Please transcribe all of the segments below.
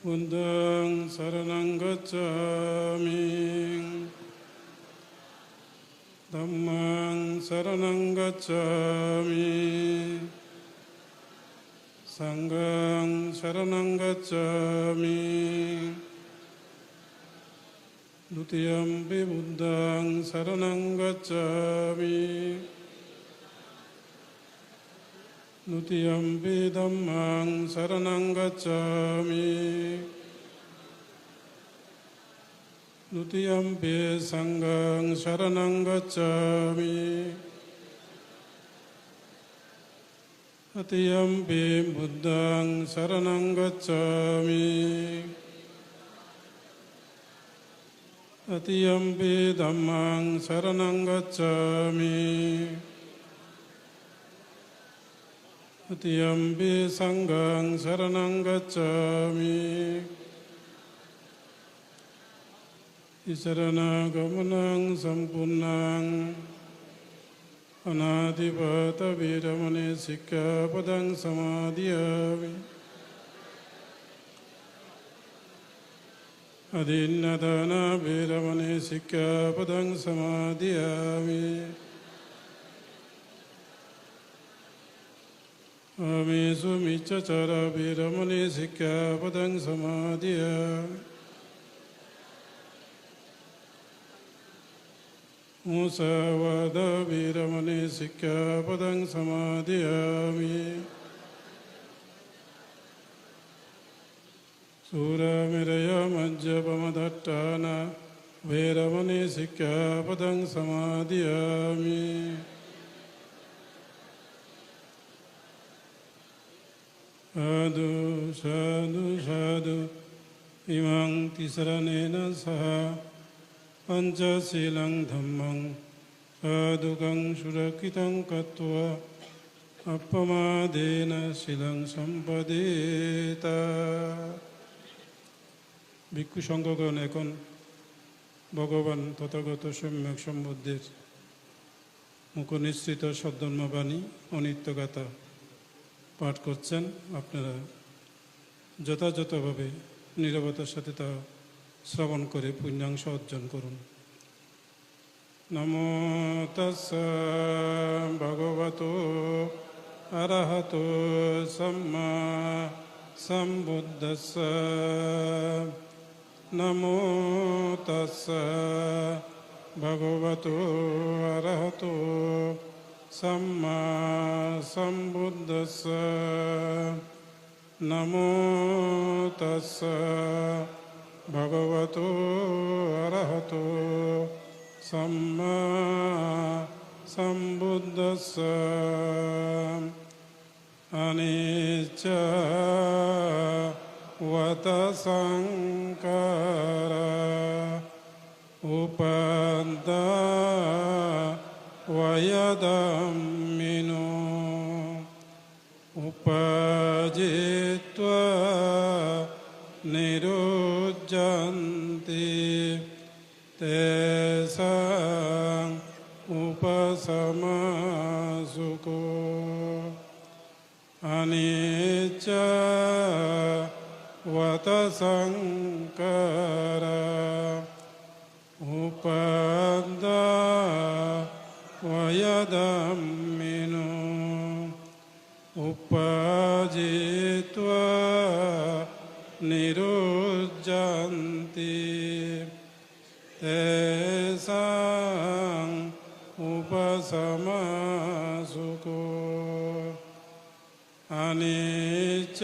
문당 살아난 것점이 남망 살아난 것점이 상강 살아난 것점이 누디엄비 문당 살아난 것점이 නෘතියම්පි දම්මං සරණංගච්චාමි නෘතියම්පි සංගං සරණංගච්චාමි අතියම්පි බුද්ධං සරණංගච්චාමි අතියම්පි දම්මං සරණංගච්චාමි අතියම්පි සංඝං සරණං ගච්ඡාමි ඉසරණ ගමනං සම්පූර්ණං අනාදිපාත වීරමණී සික්ඛාපදං සමාදියාමි අදින්නදාන වීරමණී සික්ඛාපදං සමාදියාමි अमीसुमिच्छचरभिरमणि सिक्खापदं समाधिय। मूसवदभिरमणि सिक्खापदं समाधियामि। सूरमिरयमज्जपमदट्टान भैरमणि पदंग समाधियामि। साधु साधु साधु इमं तिसरनेन सह पञ्चशीलं धम्मं साधुकं सुरक्षितं कृत्वा अपमादेन শিলং সম্পদেত ভিক্ষু সংঘগণ এখন ভগবান তথাগত সম্যক সম্বুদ্ধের মুখনিশ্চিত সদ্ধর্মবাণী অনিত্যগাথা পাঠ করছেন, আপনারা যথাযথভাবে নিরবতার সাথে তা শ্রবণ করে পুণ্যাংশ অর্জন করুন। নমো ভগবত অরহত সম্মা সম্বুদ্ধস্য। নমো তস্য ভগবত অরহত සම්මා සම්බුද්දස්ස නමෝතස්ස භගවතු අරහතු සම්මා සම්බුද්දස්ස අනිච්ච වත සංකාර උපදා යදම්මිනෝ උපජිත්වා නිරුජ්ජන්ති තෙසං උපසමසුකෝ අනිච්ච වතසංකර උපා ධම්මිනෝ උපාජිත්වා නිරුජ්ජන්ති තේසං උපසමසුකෝ අනිච්ච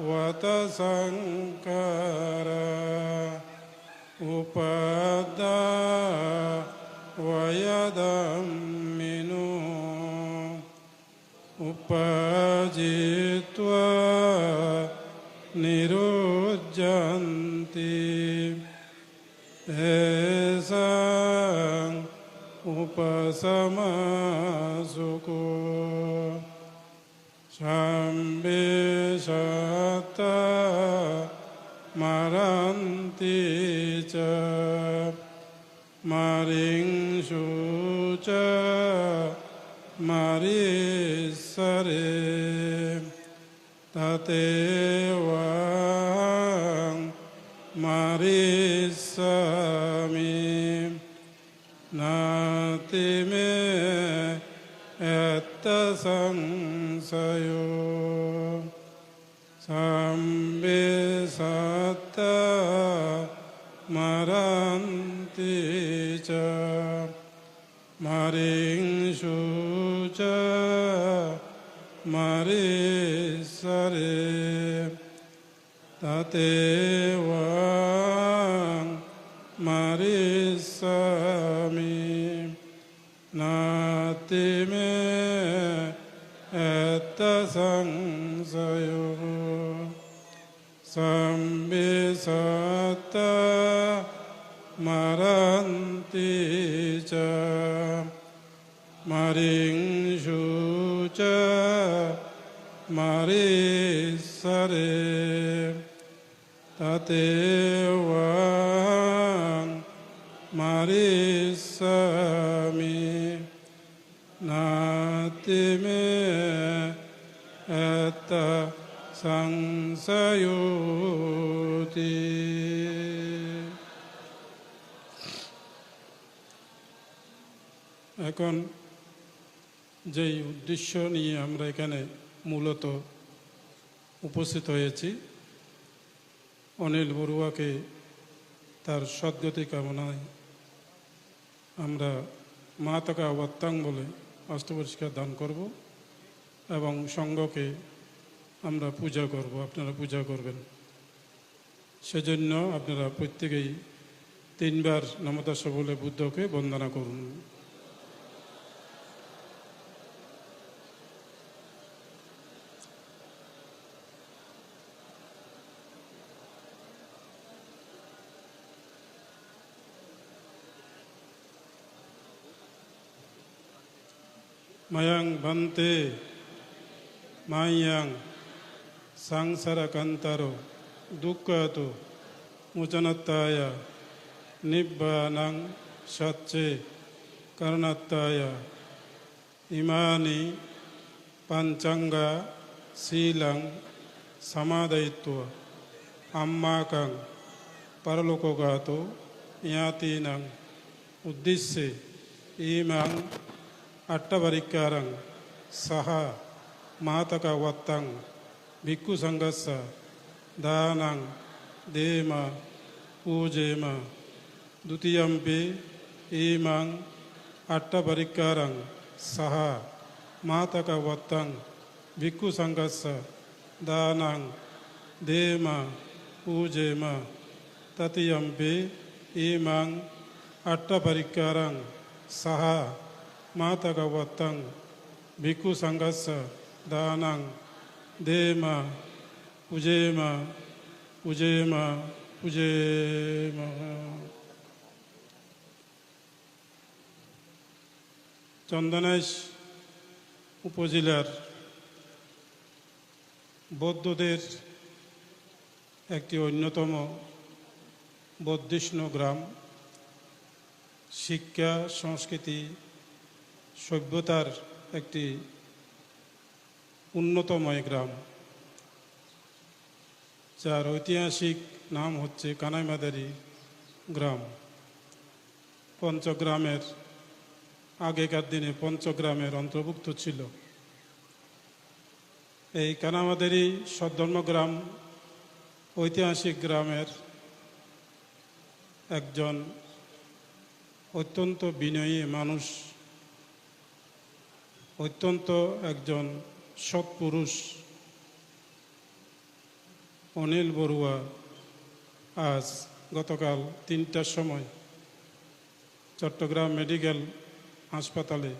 වත සංකාරා 마리사레 다테왕 마리사미 나티메 에따상사요. 삼베사타 마란티자 마링 mare sare tate wang mare sami nati me etta sang sayo sambi sata maranti cha maring তাতে ওয়াং মরিসামি নাতিমে এত সংশয়তি। এখন যেই উদ্দেশ্য নিয়ে আমরা এখানে মূলত উপস্থিত হয়েছি। অনিল বড়ুয়াকে তার সদ্গতি কামনায় আমরা মা তাকা অবত্তাং বলে অষ্টপরিষ্কার দান করব এবং সঙ্গকে আমরা পূজা করব, আপনারা পূজা করবেন। সেজন্য আপনারা প্রত্যেকেই তিনবার নমতাস বলে বুদ্ধকে বন্দনা করুন। මයං බන්තේ මයං සංසරකන්තරෝ දුක්ඛතු මුචනත්තාය නිබ්බානං සච්චේ කරණත්තාය ඉමානි පංචංග සීලං සමාදයිත්ව අම්මාකං පරලොකෝගාතෝ ඥාතිනං උද්දිස්සේ ඊමං අට්ටවරික්කාරං සහ මාතක වත්තං භික්ඛු සංඝස්ස දානං දේම පූජේම. ဒ ුතියම්පි ඊමං අට්ටපරික්කාරං සහ මාතක වත්තං භික්ඛු සංඝස්ස දානං දේම පූජේම. තතියම්පි ඊමං අට්ටපරික්කාරං සහ mātagavattaṁ bhikkhu saṅgassa dānaṁ dēma ujēma ujēma ujēma Chandanaish উপজেলার বৌদ্ধদের একটি অন্যতম বৌদ্ধিষ্ণ গ্রাম শিক্ষা সংস্কৃতি সভ্যতার একটি উন্নতময় গ্রাম। যার ঐতিহাসিক নাম হচ্ছে কানাইমাদারি গ্রাম। পঞ্চগ্রামের আগেকার দিনে পঞ্চগ্রামের অন্তর্ভুক্ত ছিল। এই কানামাদারি সদ্ধর্ম গ্রাম ঐতিহাসিক গ্রামের একজন অত্যন্ত বিনয়ী মানুষ অত্যন্ত একজন সৎপুরুষ অনিল বড়ুয়া, আজ গতকাল তিনটার সময় চট্টগ্রাম মেডিকেল হাসপাতালে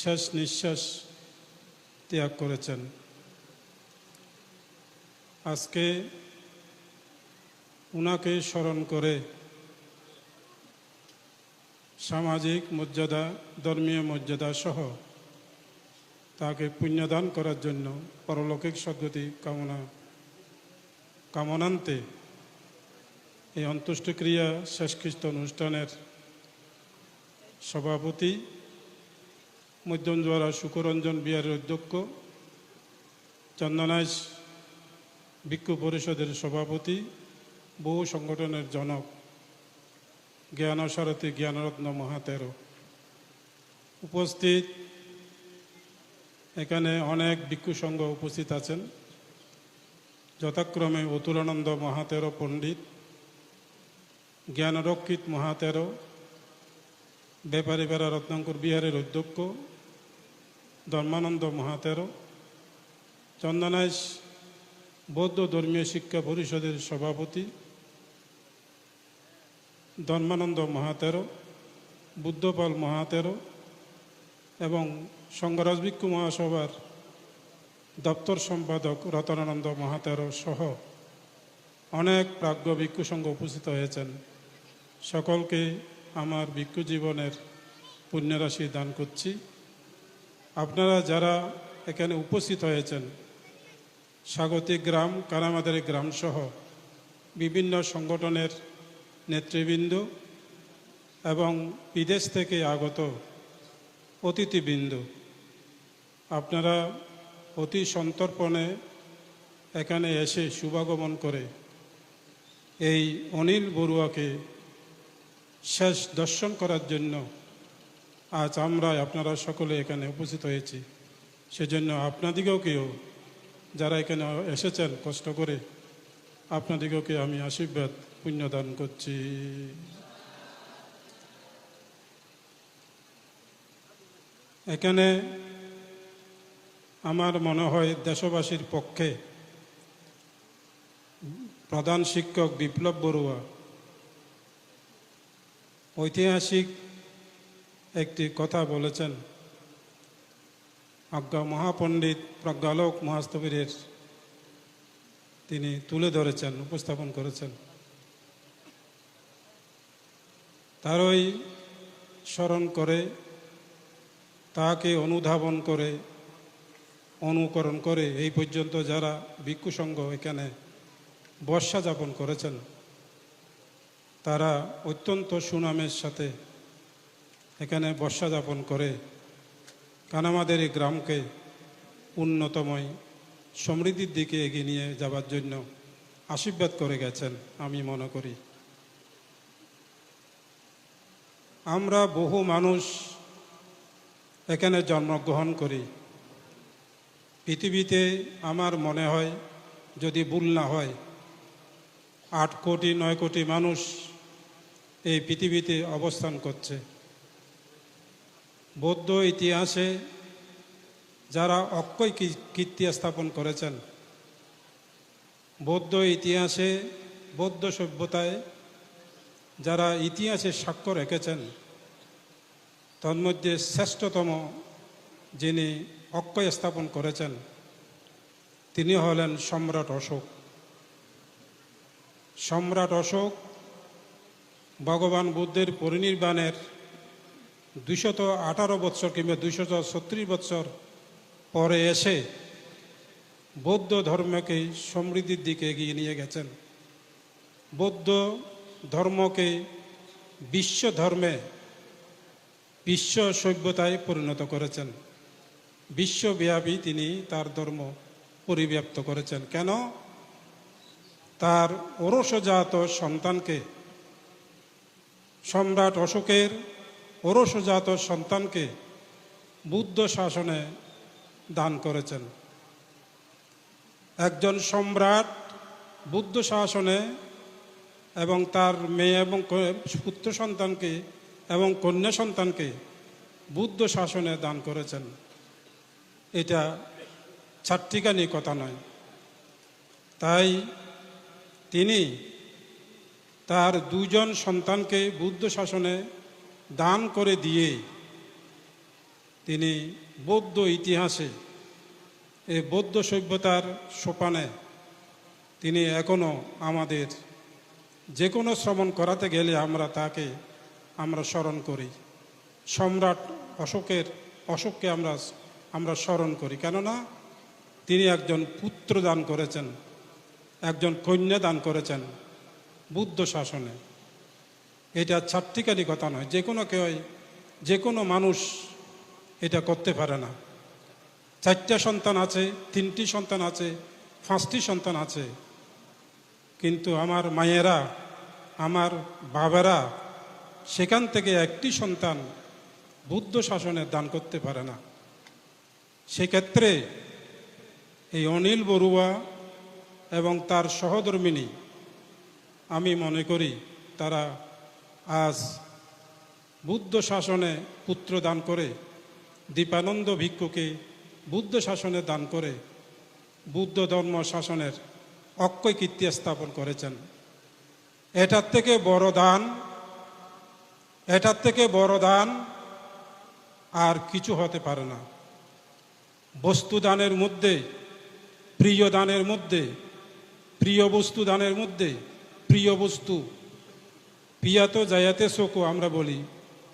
শেষ নিঃশ্বাস ত্যাগ করেছেন। আজকে উনাকে স্মরণ করে সামাজিক মর্যাদা, ধর্মীয় মর্যাদা সহ তাকে পুণ্যদান করার জন্য পরলৌকিক সদ্গতি কামনা, কামনান্তে এই অন্ত্যেষ্টিক্রিয়া শেষকৃষ্ট অনুষ্ঠানের সভাপতি মধ্যমজোয়ারা সুকরঞ্জন বিহারের অধ্যক্ষ, চন্দনাইশ ভিক্ষু পরিষদের সভাপতি, বহু সংগঠনের জনক। জ্ঞানসারথী জ্ঞানরত্ন মহাতেরো। উপস্থিত। এখানে অনেক ভিক্ষু সংঘ উপস্থিত আছেন। যথাক্রমে অতুলানন্দ মহাতেরো পণ্ডিত, জ্ঞানরক্ষিত মহাতেরো বেড়া রত্নাঙ্কুর বিহারের অধ্যক্ষ, ধর্মানন্দ মহাতেরো, চন্দনাইশ বৌদ্ধ ধর্মীয় শিক্ষা পরিষদের সভাপতি ধর্মানন্দ মহাতেরো, বুদ্ধপাল মহাতেরো এবং সংঘরাজ ভিক্ষু মহাসভার দপ্তর সম্পাদক রতনানন্দ মহাতেরো সহ অনেক প্রাজ্ঞ ভিক্ষু সংঘ উপস্থিত হয়েছেন। সকলকে আমার ভিক্ষু জীবনের পুণ্যরাশি দান করছি। আপনারা যারা এখানে উপস্থিত হয়েছেন, স্বাগতিক গ্রাম কারামাদের গ্রাম সহ বিভিন্ন সংগঠনের নেতৃবৃন্দ এবং বিদেশ থেকে আগত অতিথিবৃন্দ। আপনারা অতি সন্তর্পণে এখানে এসে শুভাগমন করে এই অনিল বড়ুয়াকে শেষ দর্শন করার জন্য আজ আমরা আপনারা সকলে এখানে উপস্থিত হয়েছি। সেজন্য আপনাদিগকেও যারা এখানে এসেছেন কষ্ট করে আপনাদিগকে আমি আশীর্বাদ পুণ্যদান করছি। এখানে আমার মনে হয় দেশবাসীর পক্ষে প্রধান শিক্ষক বিপ্লব বড়ুয়া ঐতিহাসিক একটি কথা বলেছেন। আজ্ঞা মহাপণ্ডিত প্রজ্ঞালোক মহাস্তবীরের তিনি তুলে ধরেছেন, উপস্থাপন করেছেন। তারই স্মরণ করে, তাকে অনুধাবন করে, অনুকরণ করে। এই পর্যন্ত যারা ভিক্ষু সংঘ এখানে বর্ষা যাপন করেছেন, তারা অত্যন্ত সুনামের সাথে এখানে বর্ষা যাপন করে। কানামাদের এই গ্রামকে উন্নতময় সমৃদ্ধির দিকে এগিয়ে নিয়ে যাবার জন্য আশীর্বাদ করে গেছেন, আমি মনে করি। আমরা বহু মানুষ এখানে জন্মগ্রহণ করি। পৃথিবীতে আমার মনে হয় যদি ভুল না হয়, আট কোটি, নয় কোটি মানুষ এই পৃথিবীতে অবস্থান করছে। বৌদ্ধ ইতিহাসে যারা অক্ষয় কীর্তি স্থাপন করেছেন, বৌদ্ধ ইতিহাসে বৌদ্ধ সভ্যতায় যারা ইতিহাসে সাক্ষ্য রেখেছেন, তন্মধ্যে শ্রেষ্ঠতম যিনি অক্ষয় স্থাপন করেছেন, তিনি হলেন সম্রাট অশোক। সম্রাট অশোক ভগবান বুদ্ধের পরিনির্বাণের দুইশত আঠারো বৎসর কিংবা দুইশত ছত্রিশ বৎসর পরে এসে বৌদ্ধ ধর্মকে সমৃদ্ধির দিকে এগিয়ে নিয়ে গেছেন। বৌদ্ধ ধর্মকে বিশ্ব ধর্মে বিশ্ব সভ্যতায় পরিণত করেছেন। বিশ্বব্যাপী তিনি তার ধর্ম পরিব্যাপ্ত করেছেন। কেন? তার ওরসজাত সন্তানকে, সম্রাট অশোকের ওরসজাত সন্তানকে বুদ্ধ শাসনে দান করেছেন। একজন সম্রাট বুদ্ধ শাসনে এবং তার মেয়ে এবং পুত্র সন্তানকে এবং কন্যা সন্তানকে বুদ্ধ শাসনে দান করেছেন। এটা ছাট্টিকানি কথা নয়। তাই তিনি তার দুজন সন্তানকে বুদ্ধ শাসনে দান করে দিয়ে তিনি বৌদ্ধ ইতিহাসে এই বৌদ্ধ সভ্যতার সোপানে তিনি এখনও আমাদের যে কোনো শ্রবণ করাতে গেলে আমরা তাকে, আমরা স্মরণ করি। সম্রাট অশোকের, অশোককে আমরা আমরা স্মরণ করি। কেননা তিনি একজন পুত্র দান করেছেন, একজন কন্যা দান করেছেন বুদ্ধ শাসনে। এটা ছাত্রিকারই কথা নয় যে কোনো কেউ যে কোনো মানুষ এটা করতে পারে না। চারটা সন্তান আছে, তিনটি সন্তান আছে, পাঁচটি সন্তান আছে। কিন্তু আমার মায়েরা, আমার বাবারা সেখান থেকে একটি সন্তান বুদ্ধ শাসনে দান করতে পারে না। সেক্ষেত্রে এই অনিল বড়ুয়া এবং তার সহধর্মিনী, আমি মনে করি তারা আজ বুদ্ধ শাসনে পুত্র দান করে, দীপানন্দ ভিক্ষুকে বুদ্ধ শাসনে দান করে, বুদ্ধ ধর্ম শাসনের অক্ষয় কীর্তি স্থাপন করেছেন। এটার থেকে বড় দান, এটার থেকে বড় দান আর কিছু হতে পারে না। বস্তু দানের মধ্যে, প্রিয় দানের মধ্যে, প্রিয় বস্তু দানের মধ্যে, প্রিয় বস্তু প্রিয়াত জায়াতে শোকো আমরা বলি,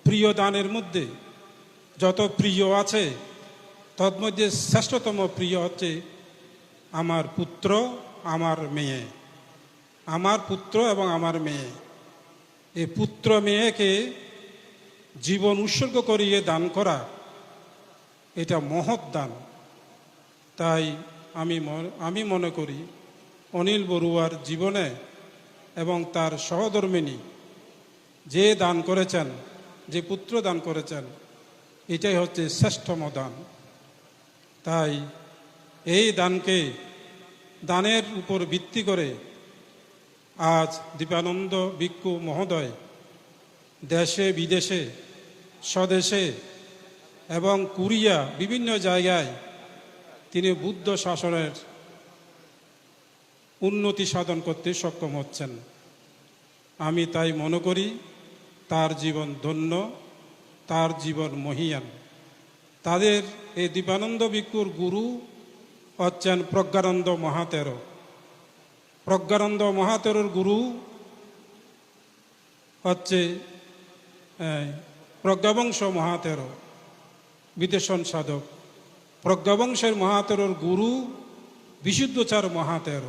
প্রিয় দানের মধ্যে যত প্রিয় আছে তন্মধ্যে শ্রেষ্ঠতম প্রিয় হচ্ছে আমার পুত্র আমার মেয়ে, আমার পুত্র এবং আমার মেয়ে। এই পুত্র মেয়েকে জীবন উৎসর্গ করিয়ে দান করা, এটা মহৎ দান। তাই আমি আমি মনে করি, অনিল বড়ুয়ার জীবনে এবং তার সহধর্মিনী যে দান করেছেন, যে পুত্র দান করেছেন, এটাই হচ্ছে শ্রেষ্ঠম দান। তাই এই দানকে দানের উপর ভিত্তি করে আজ দীপানন্দ ভিক্ষু মহোদয় দেশে, বিদেশে, স্বদেশে এবং কুরিয়া বিভিন্ন জায়গায় তিনি বুদ্ধ শাসনের উন্নতি সাধন করতে সক্ষম হচ্ছেন। আমি তাই মনে করি, তার জীবন ধন্য, তার জীবন মহিয়ান। তাদের এই দীপানন্দ ভিক্ষুর গুরু হচ্ছেন প্রজ্ঞানন্দ মহাতের। প্রজ্ঞানন্দ মহাতেরর গুরু হচ্ছে প্রজ্ঞাবংশ মহাতের, বিদেশন সাধক। প্রজ্ঞাবংশের মহাতেরর গুরু বিশুদ্ধচার মহাতের।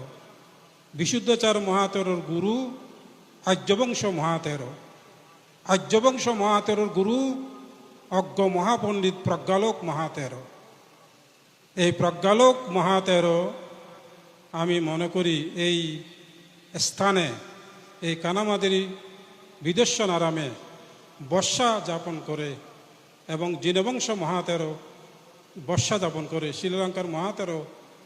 বিশুদ্ধচার মহাতেরর গুরু আর্যবংশ মহাতের। আর্যবংশ মহাতেরর গুরু অজ্ঞ মহাপণ্ডিত প্রজ্ঞালোক মহাতের। এই প্রজ্ঞালোক মহাতের আমি মনে করি এই স্থানে, এই কানামাদেরী বিদেশ্বন আরামে বর্ষা যাপন করে এবং জিনবংশ মহাতেরও বর্ষা যাপন করে। শ্রীলঙ্কার মহাতেরও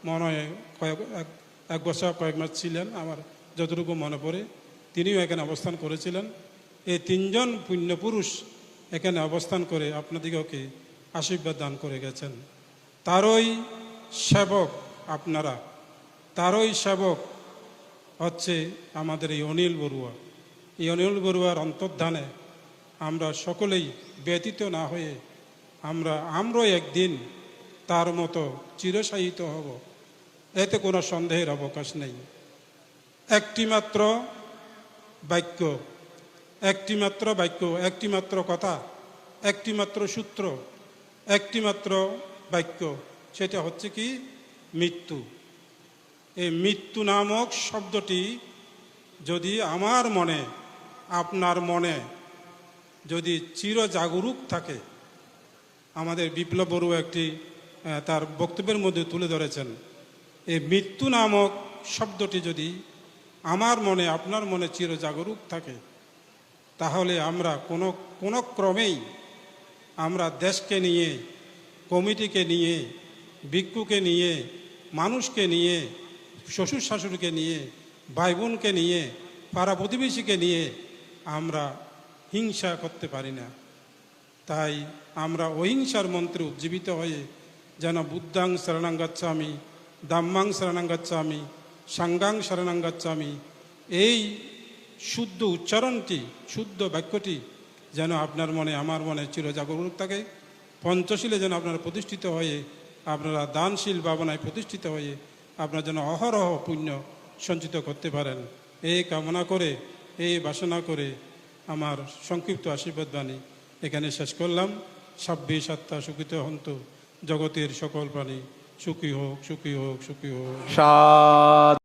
মনে কয়েক, এক এক বছর, কয়েক মাস ছিলেন আমার যতটুকু মনে পড়ে। তিনিও এখানে অবস্থান করেছিলেন। এই তিনজন পুণ্যপুরুষ এখানে অবস্থান করে আপনাদিগকে আশীর্বাদ দান করে গেছেন। তারই সেবক আপনারা। তারই সেবক হচ্ছে আমাদের এই অনিল বড়ুয়া। এই অনিল বড়ুয়ার অন্তর্ধানে আমরা সকলেই ব্যতীত না হয়ে আমরা আমরাও একদিন তার মতো চিরসাহিত হব। এতে কোনো সন্দেহের অবকাশ নেই। একটি মাত্র বাক্য একটি মাত্র বাক্য একটি মাত্র কথা একটি মাত্র সূত্র একটি মাত্র বাক্য সেটা হচ্ছে কি? মৃত্যু। এই মৃত্যু নামক শব্দটি যদি আমার মনে, আপনার মনে যদি চির জাগরুক থাকে, আমাদের বিপ্লব বড়ুয়া একটি তার বক্তব্যের মধ্যে তুলে ধরেছেন। এই মৃত্যু নামক শব্দটি যদি আমার মনে, আপনার মনে চির জাগরুক থাকে, তাহলে আমরা কোনো কোনো ক্রমেই আমরা দেশকে নিয়ে কমিটিকে নিয়ে, ভিক্ষুকে নিয়ে, মানুষকে নিয়ে, শ্বশুর শাশুড়িকে নিয়ে ভাই বোনকে নিয়ে, পাড়া প্রতিবেশীকে নিয়ে আমরা হিংসা করতে পারি না। তাই আমরা অহিংসার মন্ত্রে উজ্জীবিত হয়ে যেন বুদ্ধাং শরণাঙ্গাচ্ছামি দাম্মাং শরণাঙ্গাচ্ছামি সাঙ্গাং শরণাঙ্গাচ্ছামি এই শুদ্ধ উচ্চারণটি, শুদ্ধ বাক্যটি যেন আপনার মনে, আমার মনে চিরজাগরুক থাকে। পঞ্চশীলে যেন আপনারা প্রতিষ্ঠিত হয়ে, আপনারা দানশীল ভাবনায় প্রতিষ্ঠিত হয়ে আপনারা যেন অহরহ পুণ্য সঞ্চিত করতে পারেন। এই কামনা করে এই বাসনা করে আমার সংক্ষিপ্ত আশীর্বাদ বাণী এখানে শেষ করলাম। ছাব্বিশ আত্মা সুখিত হন্ত। জগতের সকল প্রাণী সুখী হোক সুখী হোক সুখী হোক।